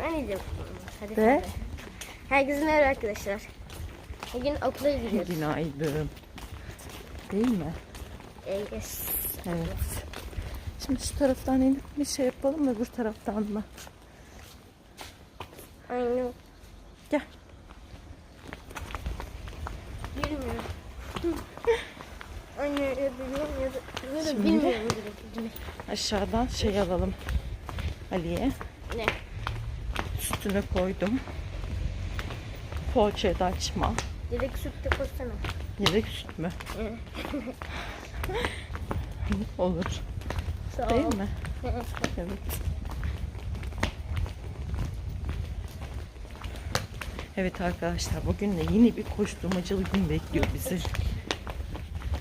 ben yiyeceğim. Hadi de. Herkese merhaba arkadaşlar. Bugün okula gidiyoruz. Günaydın. Değil mi? Yes. Evet. Şimdi şu taraftan inip bir şey yapalım mı öbür taraftan mı? Aynen. Gel. Bilmiyorum. Anne ya biliyorum ya da, ya da Şimdi- bilmiyorum. Aşağıdan şey alalım. Ali'ye. Ne? Sütünü koydum. Poğaçayı da açma. Direkt süt de koysana. Yedek süt mü? Olur. Sağ ol. Değil mi? Evet. Evet. Arkadaşlar bugün de yine bir koşturmacalı gün bekliyor bizi.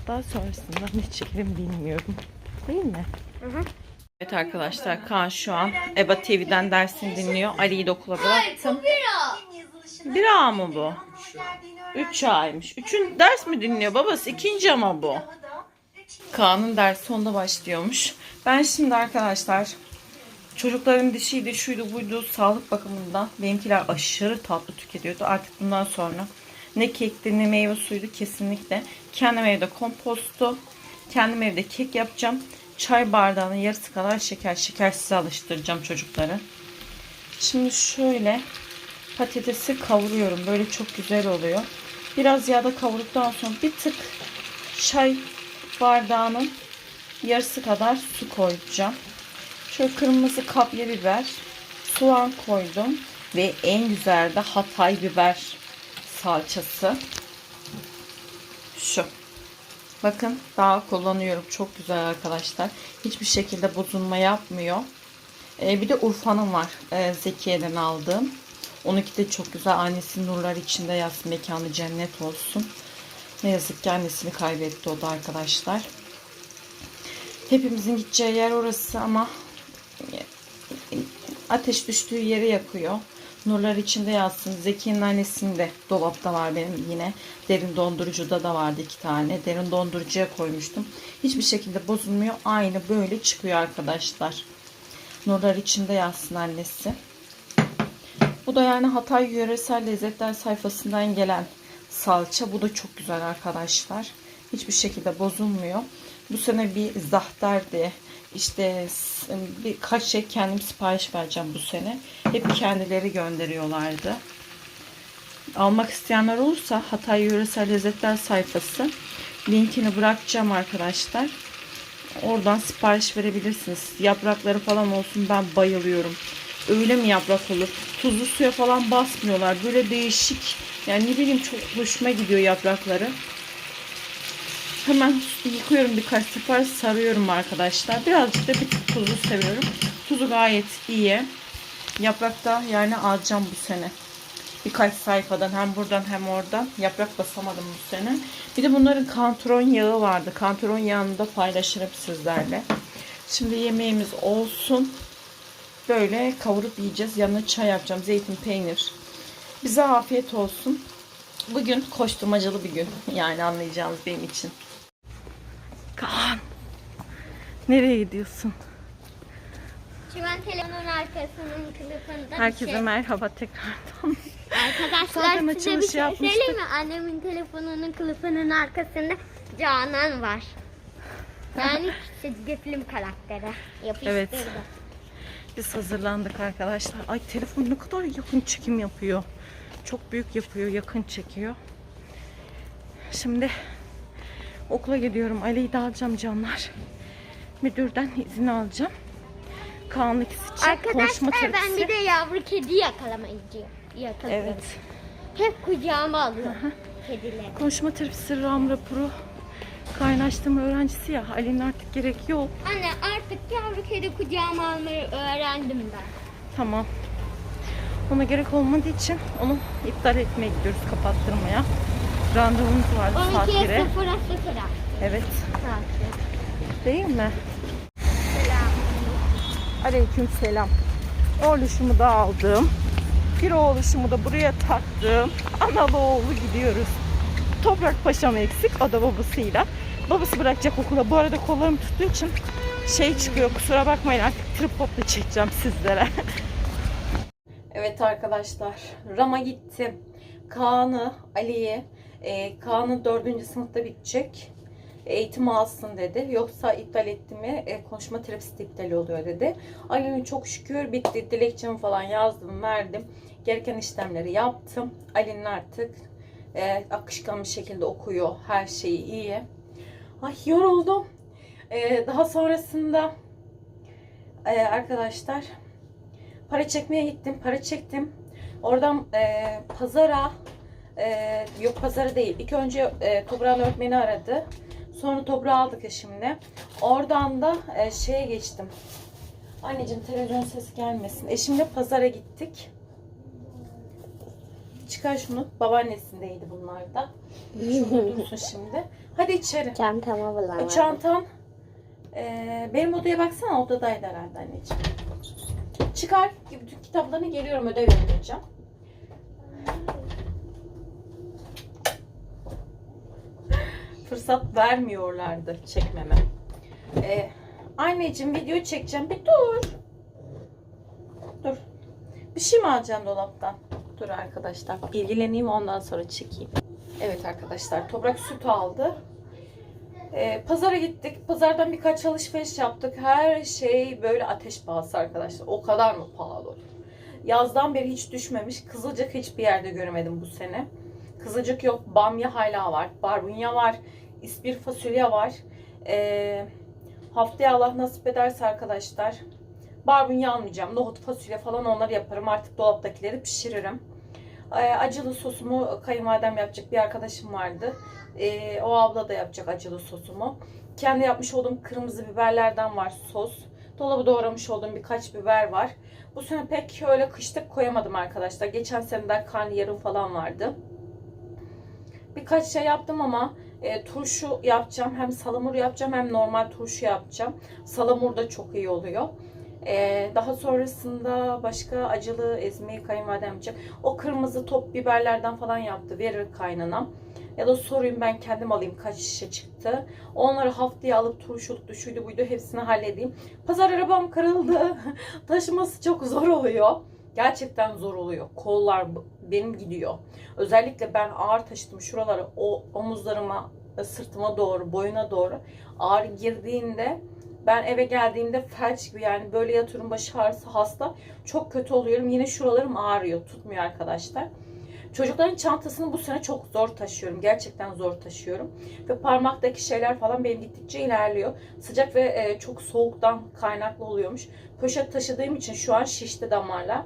Daha sonrasında ne çekerim bilmiyorum. Değil mi? Hı hı. Evet arkadaşlar Kaan şu an EBA TV'den dersini dinliyor. Ali'yi de okula bıraktım. Bir A mı bu? Üç A'ymış. Üçün ders mi dinliyor babası? İkinci ama bu. Kaan'ın dersi sonunda başlıyormuş. Ben şimdi arkadaşlar çocukların dişiydi, şuydu buydu sağlık bakımından benimkiler aşırı tatlı tüketiyordu. Artık bundan sonra ne kekti ne meyve suydu kesinlikle. Kendim evde kompostu, kendim evde kek yapacağım. Çay bardağının yarısı kadar şeker, şekersiz alıştıracağım çocukları. Şimdi şöyle patatesi kavuruyorum. Böyle çok güzel oluyor. Biraz yağda kavurduktan sonra bir tık çay bardağının yarısı kadar su koyacağım. Şöyle kırmızı kapya biber, soğan koydum ve en güzel de Hatay biber salçası. Şu. Bakın daha kullanıyorum. Çok güzel arkadaşlar. Hiçbir şekilde bozulma yapmıyor. Ee, bir de Urfa'nın var. Ee, Zekiye'den aldığım. Onunki de çok güzel. Annesi nurlar içinde yatsın. Mekanı cennet olsun. Ne yazık ki annesini kaybetti o da arkadaşlar. Hepimizin gideceği yer orası ama ateş düştüğü yeri yakıyor. Nurlar içinde yatsın. Zeki'nin annesinin de dolapta var benim yine. Derin dondurucuda da vardı iki tane. Derin dondurucuya koymuştum. Hiçbir şekilde bozulmuyor. Aynı böyle çıkıyor arkadaşlar. Nurlar içinde yatsın annesi. Bu da yani Hatay Yöresel Lezzetler sayfasından gelen salça. Bu da çok güzel arkadaşlar. Hiçbir şekilde bozulmuyor. Bu sene bir zahterdi. İşte birkaç şey kendim sipariş vereceğim bu sene. Hep kendileri gönderiyorlardı. Almak isteyenler olursa Hatay Yöresel Lezzetler sayfası linkini bırakacağım arkadaşlar. Oradan sipariş verebilirsiniz. Yaprakları falan olsun ben bayılıyorum. Öyle mi yaprak olur? Tuzlu suya falan basmıyorlar. Böyle değişik. Yani ne bileyim çok hoşuma gidiyor yaprakları. Hemen yıkıyorum birkaç sefer sarıyorum arkadaşlar. Birazcık da bir tık tuzlu seviyorum. Tuzu gayet iyi. Yaprakta yani alacağım bu sene. Birkaç sayfadan hem buradan hem oradan yaprak basamadım bu sene. Bir de bunların kantron yağı vardı. Kantron yağını da paylaşırım sizlerle. Şimdi yemeğimiz olsun. Böyle kavurup yiyeceğiz. Yanına çay yapacağım. Zeytin, peynir. Bize afiyet olsun. Bugün koşturmacalı bir gün. Yani anlayacağınız benim için. Kaan. Nereye gidiyorsun? Şimdi ben telefonun arkasının kılıfında Herkese bir şey... merhaba tekrardan. Arkadaşlar Zaten size bir açılış şey yapmıştık. söyleyeyim mi? Annemin telefonunun kılıfının arkasında Canan var. Yani çizgi film karakteri. Yapıştırdı. Evet. Biz hazırlandık arkadaşlar. Ay telefon ne kadar yakın çekim yapıyor. Çok büyük yapıyor, yakın çekiyor. Şimdi okula gidiyorum. Ali'yi de alacağım canlar. Müdürden izin alacağım. İkisi için konuşma Arkadaşlar ben terapisi. bir de yavru kedi yakalamayıcı yakalıyorum. Evet. Hep kucağıma alıyorum kedileri. Konuşma terapisi RAM raporu kaynaştırma öğrencisi ya. Ali'nin artık gerek yok. Anne artık yavru kedi kucağıma almayı öğrendim ben. Tamam. Ona gerek olmadığı için onu iptal etmeye gidiyoruz kapattırmaya. Randevumuz vardı 12'ye saatlere. 0'a 0'a. Evet. Saatler. Değil mi? Selam. Aleyküm selam. Oğluşumu da aldım. Bir oğluşumu da buraya taktım. Analı oğlu gidiyoruz. Toprak paşam eksik. O da babasıyla. Babası bırakacak okula. Bu arada kollarım tuttuğu için şey çıkıyor. Kusura bakmayın artık tripodla çekeceğim sizlere. Evet arkadaşlar, Rama gitti. Kaan'ı, Ali'yi, e, Kaan'ın dördüncü sınıfta bitecek. Eğitim alsın dedi. Yoksa iptal etti mi e, konuşma terapisi de iptal oluyor dedi. Ali'nin çok şükür bitti. Dilekçemi falan yazdım, verdim. Gereken işlemleri yaptım. Ali'nin artık e, akışkan bir şekilde okuyor. Her şeyi iyi. Ay yoruldum. E, daha sonrasında e, arkadaşlar para çekmeye gittim. Para çektim. Oradan e, pazara e, yok pazara değil. İlk önce e, toprağın öğretmeni aradı. Sonra toprağı aldık ya şimdi. Oradan da e, şeye geçtim. Anneciğim televizyon sesi gelmesin. Eşimle pazara gittik. Çıkar şunu. Babaannesindeydi bunlar da. Şurada dursun şimdi. Hadi içeri. Çantama bulamadım. O çantan e, benim odaya baksana odadaydı herhalde anneciğim. Çıkar kitaplarını geliyorum ödev yapacağım. Fırsat vermiyorlardı çekmeme. E, anneciğim video çekeceğim. Bir dur. Dur. Bir şey mi alacaksın dolaptan? Dur arkadaşlar. İlgileneyim ondan sonra çekeyim. Evet arkadaşlar. Toprak süt aldı. Ee, pazara gittik. Pazardan birkaç alışveriş yaptık. Her şey böyle ateş pahası arkadaşlar. O kadar mı pahalı? Yazdan beri hiç düşmemiş. Kızılcık hiçbir yerde göremedim bu sene. Kızılcık yok. Bamya hala var. Barbunya var. İspir fasulye var. Ee, haftaya Allah nasip ederse arkadaşlar. Barbunya almayacağım. Nohut fasulye falan onları yaparım. Artık dolaptakileri pişiririm. Ee, acılı sosumu kayınvalidem yapacak bir arkadaşım vardı. Ee, o abla da yapacak acılı sosumu. Kendi yapmış olduğum kırmızı biberlerden var sos. Dolabı doğramış olduğum birkaç biber var. Bu sene pek öyle kışlık koyamadım arkadaşlar. Geçen seneden karnıyarım falan vardı. Birkaç şey yaptım ama e, turşu yapacağım. Hem salamur yapacağım hem normal turşu yapacağım. Salamur da çok iyi oluyor. Ee, daha sonrasında başka acılı ezmeyi kayınvalidem yapacak. O kırmızı top biberlerden falan yaptı. Verir kaynanam. Ya da sorayım ben kendim alayım kaç şişe çıktı. Onları haftaya alıp turşuluktu şuydu buydu hepsini halledeyim. Pazar arabam kırıldı. Taşıması çok zor oluyor. Gerçekten zor oluyor. Kollar benim gidiyor. Özellikle ben ağır taşıdım şuraları o omuzlarıma, sırtıma doğru, boyuna doğru ağır girdiğinde ben eve geldiğimde felç gibi yani böyle yatıyorum başı ağrısı hasta. Çok kötü oluyorum. Yine şuralarım ağrıyor. Tutmuyor arkadaşlar. Çocukların çantasını bu sene çok zor taşıyorum. Gerçekten zor taşıyorum. Ve parmaktaki şeyler falan benim gittikçe ilerliyor. Sıcak ve e, çok soğuktan kaynaklı oluyormuş. Poşet taşıdığım için şu an şişti damarlar.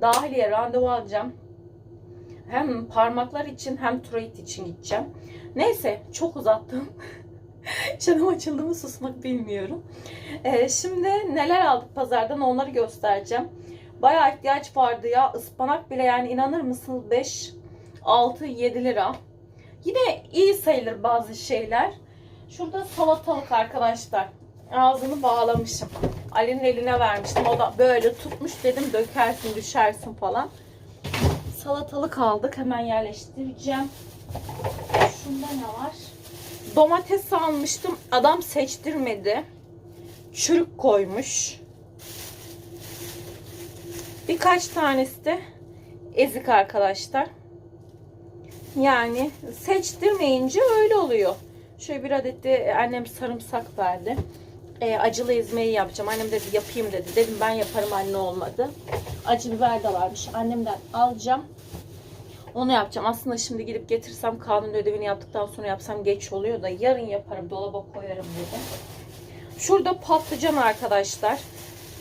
Dahiliye randevu alacağım. Hem parmaklar için hem tiroid için gideceğim. Neyse çok uzattım. Çenem açıldı mı susmak bilmiyorum. Ee, şimdi neler aldık pazardan onları göstereceğim. Bayağı ihtiyaç vardı ya. Ispanak bile yani inanır mısınız 5, 6, 7 lira. Yine iyi sayılır bazı şeyler. Şurada salatalık arkadaşlar. Ağzını bağlamışım. Ali'nin eline vermiştim. O da böyle tutmuş dedim dökersin düşersin falan. Salatalık aldık. Hemen yerleştireceğim. Şunda ne var? Domates almıştım. Adam seçtirmedi. Çürük koymuş. Birkaç tanesi de ezik arkadaşlar. Yani seçtirmeyince öyle oluyor. Şöyle bir adet de annem sarımsak verdi. E, acılı ezmeyi yapacağım. Annem dedi yapayım dedi. Dedim ben yaparım anne olmadı. Acı biber de varmış. Annemden alacağım. Onu yapacağım. Aslında şimdi gidip getirsem kanun ödevini yaptıktan sonra yapsam geç oluyor da yarın yaparım dolaba koyarım dedim. Şurada patlıcan arkadaşlar.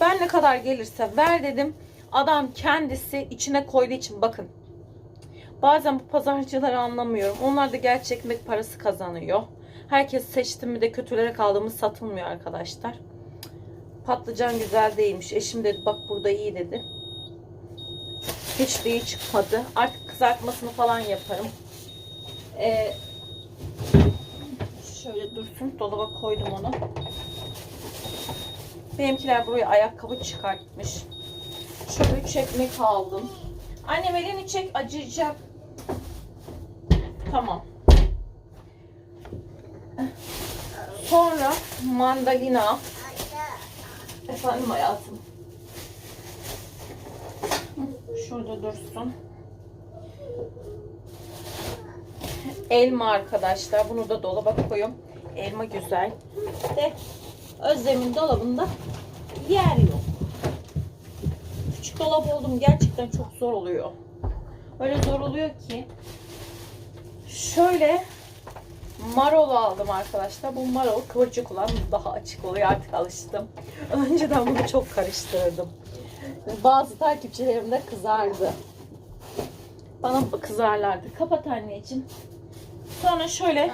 Ben ne kadar gelirse ver dedim. Adam kendisi içine koyduğu için bakın. Bazen bu pazarcıları anlamıyorum. Onlar da gerçek ekmek parası kazanıyor. Herkes seçti mi de kötülere kaldığımız satılmıyor arkadaşlar. Patlıcan güzel değilmiş. Eşim dedi bak burada iyi dedi. Hiç de iyi çıkmadı. Artık kızartmasını falan yaparım. Ee, şöyle dursun. Dolaba koydum onu. Benimkiler buraya ayakkabı çıkartmış. Şöyle üç ekmek aldım. Annem elini çek acıyacak. Tamam. Sonra mandalina. Efendim hayatım. Şu Şurada dursun. Elma arkadaşlar. Bunu da dolaba koyuyorum. Elma güzel. De Özlem'in dolabında yer yok. Küçük dolap oldum gerçekten çok zor oluyor. Öyle zor oluyor ki. Şöyle marul aldım arkadaşlar. Bu marul kıvırcık olan daha açık oluyor. Artık alıştım. Önceden bunu çok karıştırırdım. Bazı takipçilerim de kızardı. Bana kızarlardı. Kapat anneciğim. Sonra şöyle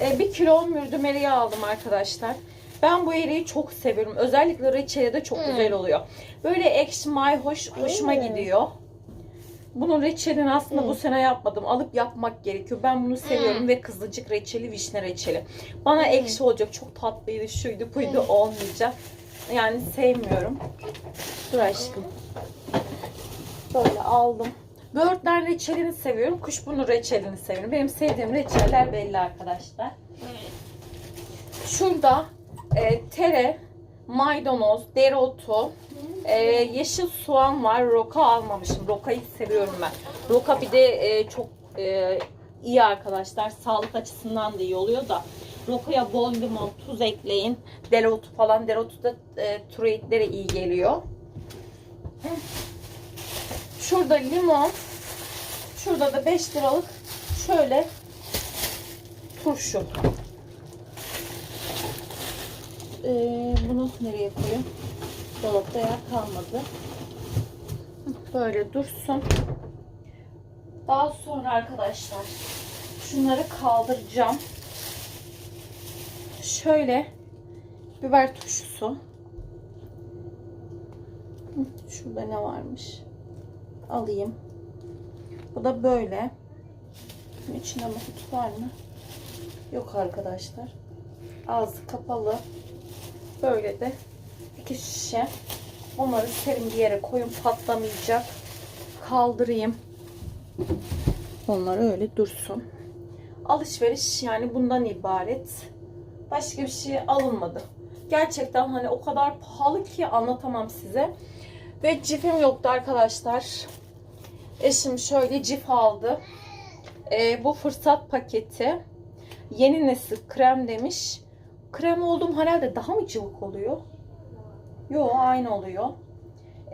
e, bir kilo mürdüm eriği aldım arkadaşlar. Ben bu eriği çok seviyorum. Özellikle reçeli de çok güzel oluyor. Böyle ekşi mayhoş hoşuma gidiyor. Bunun reçelini aslında bu sene yapmadım. Alıp yapmak gerekiyor. Ben bunu seviyorum ve kızılcık reçeli, vişne reçeli. Bana ekşi olacak. Çok tatlıydı, şuydu, buydu olmayacak. Yani sevmiyorum. Dur aşkım. Böyle aldım. Böğürtlen reçelini seviyorum. Kuşburnu reçelini seviyorum. Benim sevdiğim reçeller belli arkadaşlar. Şurada e, tere, maydanoz, dereotu, e, yeşil soğan var. Roka almamışım. Rokayı seviyorum ben. Roka bir de e, çok e, iyi arkadaşlar. Sağlık açısından da iyi oluyor da. Rokaya bol limon, tuz ekleyin. Dereotu falan. Dereotu da e, tiroidlere iyi geliyor. Şurada limon. Şurada da 5 liralık şöyle turşu. Ee, bunu nereye koyayım? Dolapta yer kalmadı. Böyle dursun. Daha sonra arkadaşlar şunları kaldıracağım. Şöyle biber turşusu. Şurada ne varmış? Alayım. Bu da böyle. Bunun içinde var mı? Yok arkadaşlar. Ağzı kapalı. Böyle de iki şişe. Onları serin bir yere koyun patlamayacak. Kaldırayım. Onları öyle dursun. Alışveriş yani bundan ibaret. Başka bir şey alınmadı. Gerçekten hani o kadar pahalı ki anlatamam size. Ve cifim yoktu arkadaşlar. Eşim şöyle cif aldı. Ee, bu fırsat paketi. Yeni nesil krem demiş. Krem olduğum herhalde daha mı cıvık oluyor? Yo aynı oluyor.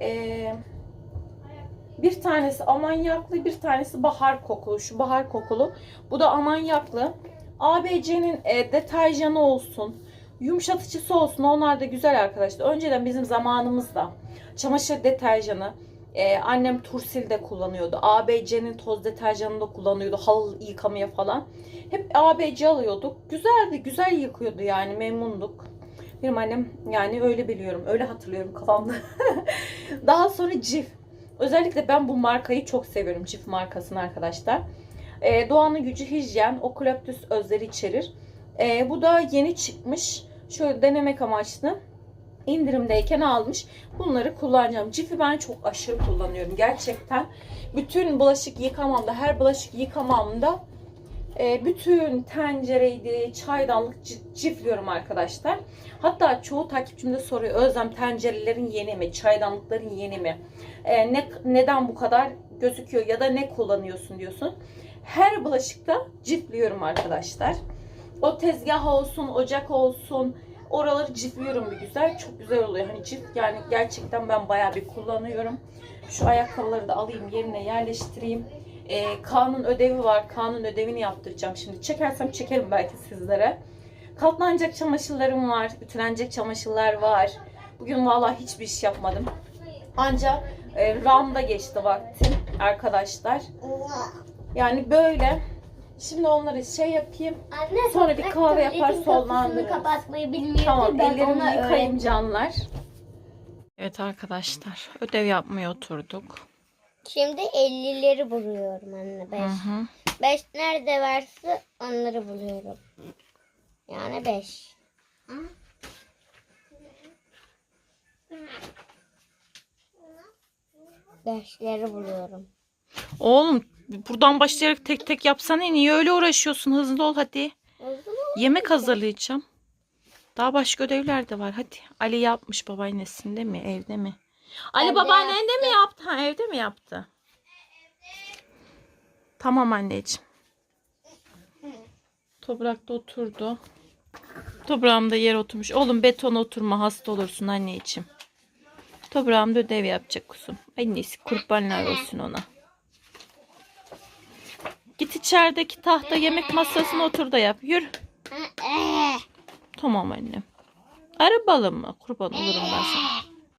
Ee, bir tanesi amanyaklı, bir tanesi bahar kokulu. Şu bahar kokulu. Bu da amanyaklı. ABC'nin e, deterjanı olsun, yumuşatıcısı olsun. Onlar da güzel arkadaşlar. Önceden bizim zamanımızda çamaşır deterjanı, e, annem Tursil de kullanıyordu. ABC'nin toz deterjanını da kullanıyordu. Halı yıkamaya falan. Hep ABC alıyorduk. Güzeldi, güzel yıkıyordu yani memnunduk. Benim annem yani öyle biliyorum. Öyle hatırlıyorum kafamda. Daha sonra Cif. Özellikle ben bu markayı çok seviyorum. Cif markasını arkadaşlar. Ee, Doğanın Gücü Hijyen Okaliptüs özleri içerir. Ee, bu da yeni çıkmış. Şöyle denemek amaçlı indirimdeyken almış. Bunları kullanacağım. Cif'i ben çok aşırı kullanıyorum. Gerçekten bütün bulaşık yıkamamda, her bulaşık yıkamamda e, bütün tencereydi, çaydanlık ci- cifliyorum arkadaşlar. Hatta çoğu takipçim de soruyor. Özlem tencerelerin yeni mi? Çaydanlıkların yeni mi? E, ne, neden bu kadar gözüküyor ya da ne kullanıyorsun diyorsun. Her bulaşıkta cifliyorum arkadaşlar. O tezgah olsun, ocak olsun, oraları cifliyorum bir güzel. Çok güzel oluyor. Hani cif yani gerçekten ben bayağı bir kullanıyorum. Şu ayakkabıları da alayım yerine yerleştireyim. Ee, Kaan'ın ödevi var. Kaan'ın ödevini yaptıracağım. Şimdi çekersem çekerim belki sizlere. Katlanacak çamaşırlarım var. Ütülenecek çamaşırlar var. Bugün vallahi hiçbir iş yapmadım. Ancak e, Ram'da geçti vaktim arkadaşlar. Yani böyle. Şimdi onları şey yapayım. Anne, Sonra bir kahve yapar, sonlandırırız. kapatmayı bilmiyordu. Tamam ben ellerimi yıkayayım canlar. Evet arkadaşlar ödev yapmaya oturduk. Şimdi 50'leri buluyorum anne. 5. Hı hı. 5 nerede varsa onları buluyorum. Yani 5. Beşleri buluyorum. Oğlum buradan başlayarak tek tek yapsana niye öyle uğraşıyorsun hızlı ol hadi. Yemek hazırlayacağım. Daha başka ödevler de var hadi. Ali yapmış babaannesinde mi evde mi? Ali Evde babaannen de mi yaptı? Ha, evde mi yaptı? Tamam anneciğim. Toprakta oturdu. Toprağımda yer oturmuş. Oğlum betona oturma hasta olursun anneciğim. Toprağımda ödev yapacak kuzum. Annesi kurbanlar olsun ona. Git içerideki tahta yemek masasına otur da yap. Yürü. Tamam annem. Arabalı mı? Kurban olurum ben sana.